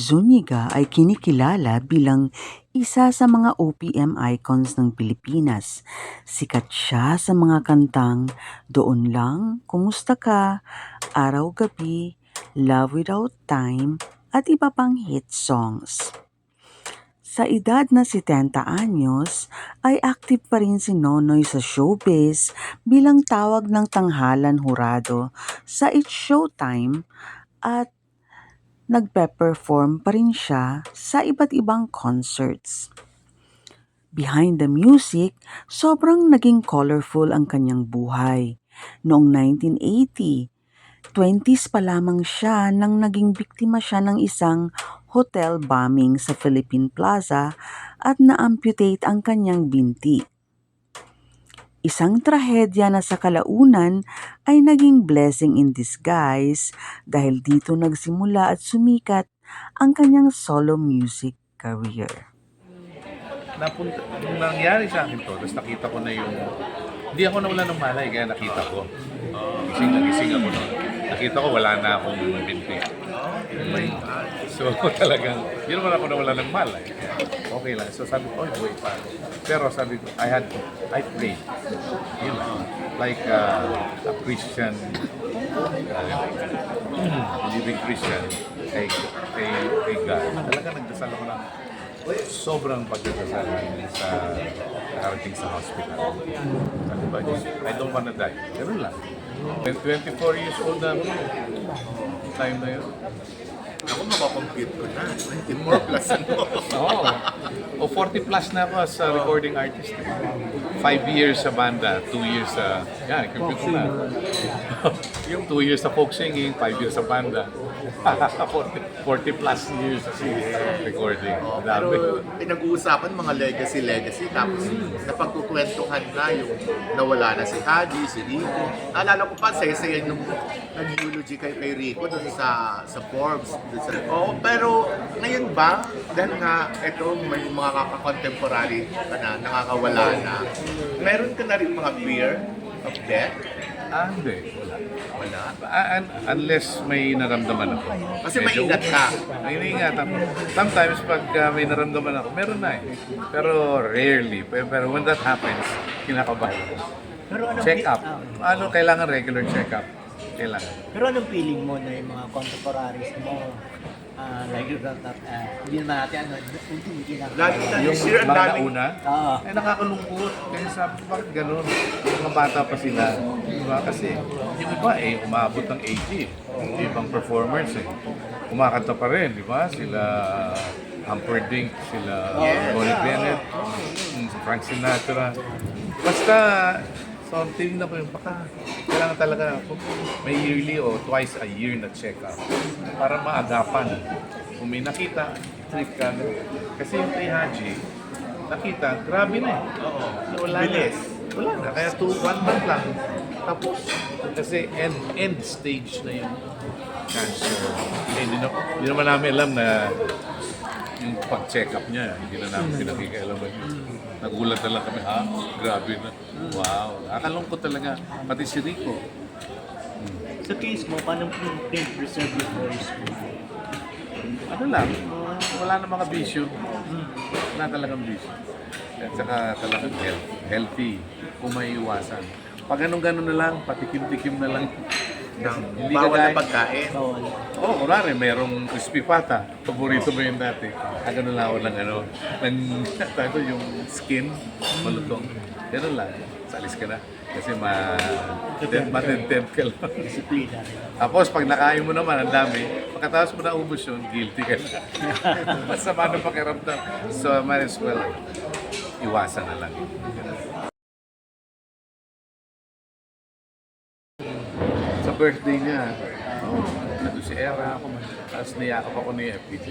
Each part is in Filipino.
Zuniga ay kinikilala bilang isa sa mga OPM icons ng Pilipinas. Sikat siya sa mga kantang Doon Lang, Kumusta Ka, Araw-Gabi, Love Without Time, at iba pang hit songs. Sa edad na 70 anyos, ay active pa rin si Nonoy sa showbiz bilang tawag ng tanghalan hurado sa It's Showtime at nagpe-perform pa rin siya sa iba't ibang concerts. Behind the music, sobrang naging colorful ang kanyang buhay. Noong 1980, 20s pa lamang siya nang naging biktima siya ng isang hotel bombing sa Philippine Plaza at na-amputate ang kanyang binti. Isang trahedya na sa kalaunan ay naging blessing in disguise dahil dito nagsimula at sumikat ang kanyang solo music career. napunta, nung nangyari sa akin to, tapos nakita ko na yung, hindi ako nawala ng malay, kaya nakita ko. Gising na gising ako noon. Nakita ko wala na akong binti. So talagang, hindi naman ako nawala ng malay. Kaya okay lang. So sabi ko, oh, buhay pa. ako." Pero sabi ko, I had, I prayed. You know, like uh, a Christian, uh, living Christian, kay, kay, kay God. Talaga nagdasal ako ng sobrang pagdadasal sa nakarating sa hospital. Sabi ba, I don't wanna die. Ganun lang. When 24 years old na time na yun. Ako mapakompute ko na. 24 plus ano. Oo. O 40 plus na ako as a recording artist. 5 years sa banda, 2 years sa... Yan, compute na. yung 2 years sa folk singing, 5 years sa banda. 40, 40 plus years sa recording. Pero pinag-uusapan mga legacy-legacy tapos napagkukwentuhan na yung nawala na si Haji, si Rico. Naalala ko pa, saya-saya nung nag-eulogy kay, kay Rico doon sa, sa Forbes. Dun sa, oh, pero ngayon ba, dahil nga ito may mga kaka-contemporary ka na nakakawala na, meron ka na rin mga fear of death? Ah, hindi. Wala. Wala. Ah, un- unless may naramdaman ako. Kasi maingat ka. May iniingat ako. Sometimes pag uh, may naramdaman ako, meron na eh. Pero rarely. Pero, pero when that happens, kinakabahan ako. Pero anong Check up. ah, Ano, kailangan regular check up. Kailangan. pero anong feeling mo na yung mga contemporaries mo ah like uh, hindi naman natin ano hindi hindi na Lalo na Yung this year, ang daming nauna, Oo. eh nakakalungkot. Kaya sabi ko, bakit ganun? Mga bata pa sila. Diba? Kasi yung iba eh, umabot ng 80. Yung ibang performers eh. Kumakanta pa rin, di ba? Sila Humperdinck, sila Bonnie Bennett, mm, Frank Sinatra. Basta, so tingnan ko yung baka kailangan talaga may yearly o twice a year na check up para maagapan. Kung may nakita, treat ka na. Kasi yung kay Haji, nakita, grabe na eh. Oo. Wala Bilis. na. Wala na. Kaya two, one month lang. Tapos, kasi end, end stage na yung cancer. Eh, hindi, na, hindi naman namin alam na yung pag-check up niya, hindi na namin pinakikialaman yun. Nagulat na lang kami, ha? Grabe na. Wow. Nakalungkot talaga. Pati si Rico. Sa case mo, paano mo preserve yung voice mo? ano lang, wala na mga bisyo. Wala talagang bisyo. At saka talagang health, healthy, kung may iwasan. Pag anong gano'n na lang, patikim-tikim na lang. Hindi bawal na kagaya- pagkain. Bawal. Oo, oh, kunwari, merong crispy pata. Paborito mo yun dati. Ah, ganun lang ako ng ano, ng, tayo yung skin, malutong. Ganun lang. Salis ka na. Kasi ma, matempt ka lang. Disiplina. Tapos pag nakain mo naman, ang dami, pagkatapos mo na ubus yun, guilty ka na. Masama ng pakiramdam. So, might as well, iwasan na lang. Birthday niya, oh, nandun si Era, tapos niyakap ako ni FPJ.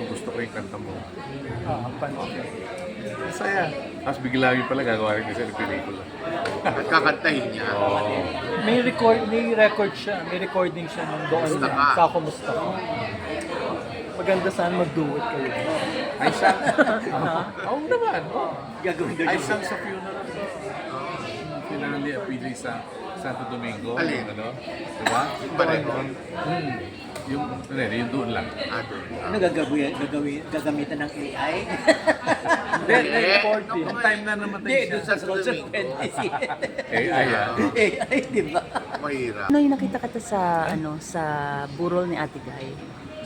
Kung gusto ko yung kanta mo. Ah, Masaya. Tapos bigla yun pala gagawa rin kasi ng pelikula. At kakantahin niya. Oh. May record, may record siya, may recording siya nung doon Kumusta ka? sa Kumusta Ka. Maganda sana mag-do it kayo. Ay, sang. Oo naman. Gagawin daw Ay, sang sa funeral. Finale, PJ sa Santo Domingo. Alin? Ano? Diba? Pareho. Hmm. Yung, hindi, yung doon lang. Ah, doon. Ano gagawin, gagawin, gagamitan ng AI? Hindi, Eh, recording. Nung time na namatay Hindi, siya. doon sa social fantasy. AI ah. AI, di ba? Mahirap. Noy, nakita kita sa ano sa burol ni Ate Guy.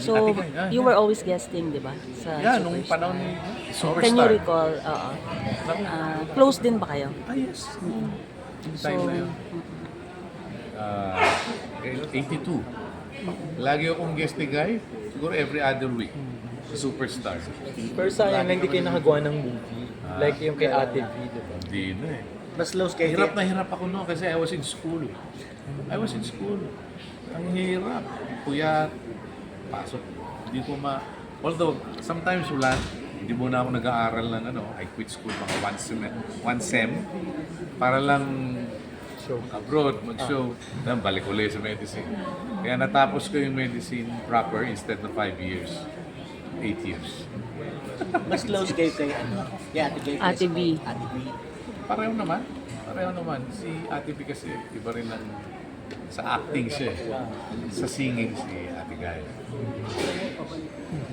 So, Ate Guy, ah, you yeah. were always guesting, di ba? Sa Yeah, nung Superstar. panahon ni Superstar. Can you recall? Oo. Ah, close din ba kayo? Ah, yes. Yung So, time na yun. Ah, 82. Lagi akong guest ni Guy. Siguro every other week. Sa Superstar. Pero sayang na hindi kayo nakagawa ng movie. Ah. Like yung kay Ate V, di ba? Hindi na eh. Mas close kay Hirap na hirap ako noon kasi I was in school. I was in school. Ang hirap. Kuya, pasok. Hindi ko ma... Although, sometimes wala. Hindi muna ako nag-aaral ng ano. I quit school mga one sem, one sem para lang Show. abroad, mag-show. Then balik ulit sa medicine. Kaya natapos ko yung medicine proper instead of five years. Eight years. Mas close kay kay ano? Yeah, Ate Kay. Ate B. Ate B. Pareho naman. Pareho naman. Si Ate B kasi iba rin ang sa acting siya eh. Sa singing si Ate Gaya.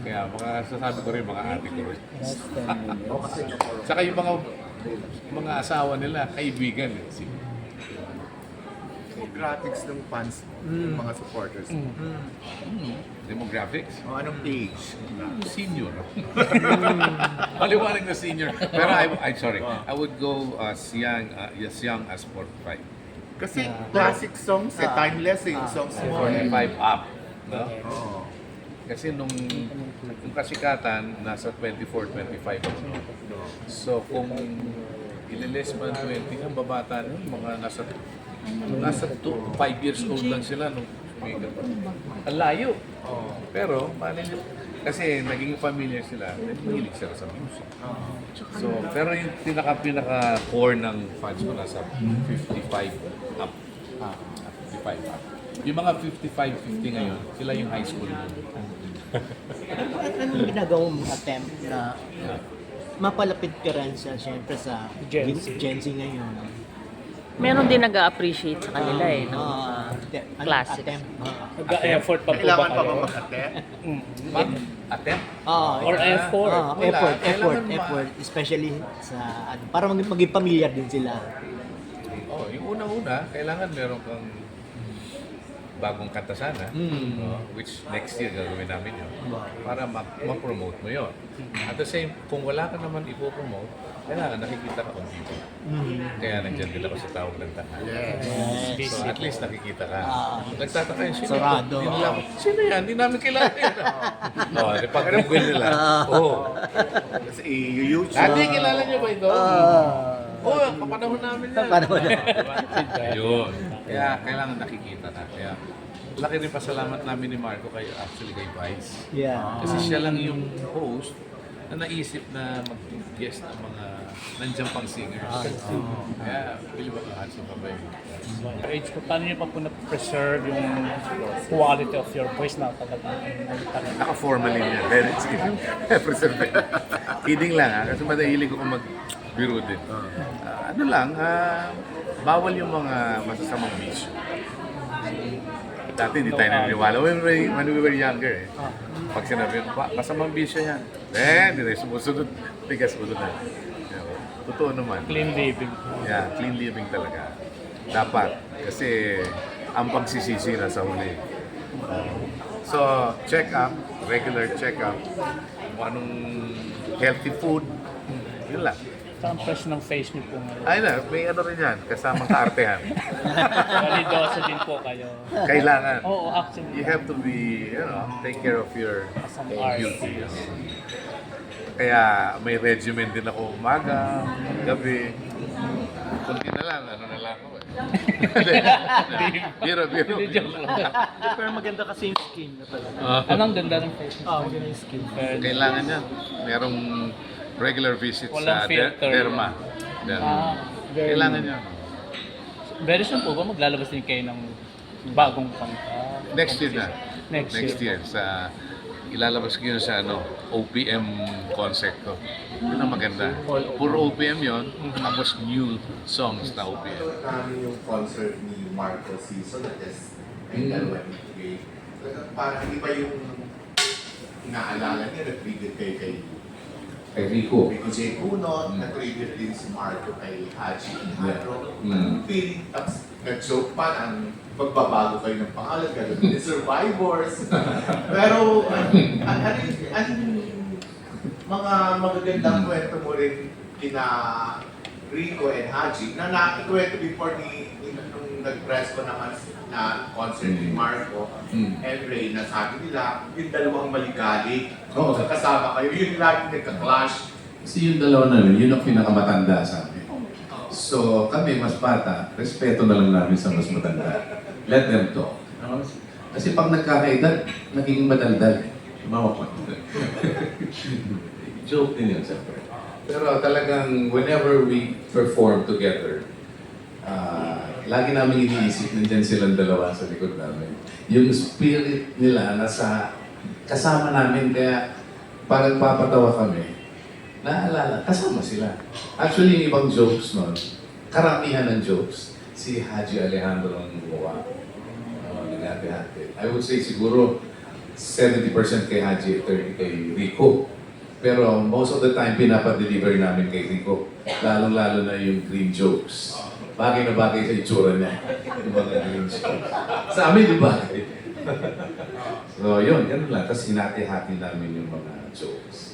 Kaya mga sasabi ko rin mga ate ko rin. Saka yung mga mga asawa nila, kaibigan eh. Si, Demographics ng fans, ng mga supporters. demographics. O anong age? Senior. Maliwanag na senior. Pero I, I'm sorry. I would go as young, uh, as young as 45. Kasi classic songs, eh, timeless eh, yung songs mo. eh. 45 up. No? Oo. Kasi nung, nung kasikatan, nasa 24, 25 ako. So kung ililis man 20, ang babata nun, mga nasa nasa 2, 5 years old lang sila nung sumikat. Ang layo. Pero, mali nyo, kasi naging familiar sila, mahilig sila sa music. So, pero yung pinaka pinaka core ng fans ko nasa 55 up. Ah, 55 up. Yung mga 55, 50 ngayon, sila yung high school. Ano, anong ginagawa mong attempt na mapalapit ka rin sa, syempre sa Gen Z. Gen Z ngayon? Meron din nag-appreciate sa kanila eh. No? Ah, te- anong classics. attempt? Ah. Nag-effort pa po ba Kailangan pa ba kayo? mag-attend? Attempt? Ah, Or effort? Ah, Wala. effort, effort, Kailangan ma- effort. Especially sa, ano, para maging, maging familiar din sila. Oh, yung una-una, kailangan meron kang bagong kanta sana, no? which next year gagawin namin yun, para ma- ma-promote mo yun. At the same, kung wala ka naman ipopromote, kailangan nakikita ka on TV. Kaya nandiyan din ako sa tawag ng tanghal. Yes. So at least nakikita ka. Ah. Nagtataka yun, sino? Sarado. Hindi nila ako, sino yan? Hindi namin kilala yun. oh, di pag google nila. Oo. Kasi i-YouTube. Dati kilala niyo ba ito? Oo, oh, kapanahon namin yan. Panahon na. Kaya kailangan nakikita na. Kaya laki rin pasalamat namin ni Marco kay actually kay Vice. Yeah. Kasi siya lang yung host na naisip na mag-guest ng mga nandiyan pang singers. Kaya, pili ba ka handsome pa ba yun? age ko, paano niyo pa po na-preserve yung quality of your voice na talagang Naka-formalin yan. Very cheap. Preserve. Kidding lang ha. Kasi madahilig ako mag-biro din. Ah, ano lang, ah, bawal yung mga masasamang bisyo. Dati hindi tayo naniniwala. When we, when we were younger eh. Pag sinabi, "Pa- masamang bisyo yan. Eh, hindi tayo sumusunod. Tigas ulo na. Totoo naman. clean living. Yeah, clean living talaga. Dapat. Kasi ang pagsisisi na sa huli. So, check up, regular check up, kung anong healthy food, yun lang. Saan fresh ng face niyo po ngayon? Ay na, may ano rin yan, kasamang kaartehan. Validoso din po kayo. Kailangan. Oo, actually. You have to be, you know, take care of your beauty. Kaya may regimen din ako umaga, gabi. Kunti na lang, ano na lang ako eh. biro, biro. Pero maganda kasi yung skin na talaga. Anong ganda ng face niyo? Ah, maganda yung skin. Kailangan yan. Merong regular visit Walang sa der- filter. derma. Derma. Ah, very, Kailangan yan. very soon po ba maglalabas din kayo ng bagong kanta? Next year na. Next, Next year. Sa ilalabas ko yun sa ano, OPM concert ko. Yun ang maganda. Puro OPM yun, tapos new songs na OPM. Kami yung concert ni Marco Season at is ay dalawa ni parang iba yung inaalala niya, nag-trigger kay kay Kay Rico. Rico J. Cunot, Mm. nag-trigger din si Marco kay Haji Alejandro. Mm. Feeling? Tapos nag-joke pa ang magbabago kayo ng pangalan, gano'n din survivors. Pero, ano, ano, ano, mga magagandang kwento mo rin kina Rico and Haji na nakikwento before ni, nag-press ko naman na concert ni Mm. Marco Mm. and Ray na sabi nila, yung dalawang maligali, Oo. kasama kayo, yun lagi nagka-clash. Kasi yung dalawa namin, yun ang pinakamatanda sa amin. So kami, mas bata, respeto na lang namin sa mas matanda. Let them talk. Kasi pag nagkakaedad, naging madaldal. Tumawa ko. Joke din yun, siyempre. Pero talagang whenever we perform together, ah, lagi namin iniisip, nandyan silang dalawa sa likod namin. Yung spirit nila nasa kasama namin, kaya parang papatawa kami. Naalala, kasama sila. Actually, yung ibang jokes nun, karamihan ng jokes, si Haji Alejandro ang gumawa. Uh, Nagati-hati. I would say siguro 70% kay Haji, 30 kay Rico. Pero most of the time, pinapadeliver namin kay Rico. Lalong-lalo na yung green jokes. Bagay na bagay sa itsura niya. Sa amin, di bagay. so, yun, ganun lang. Tapos hinati-hati namin yung mga jokes.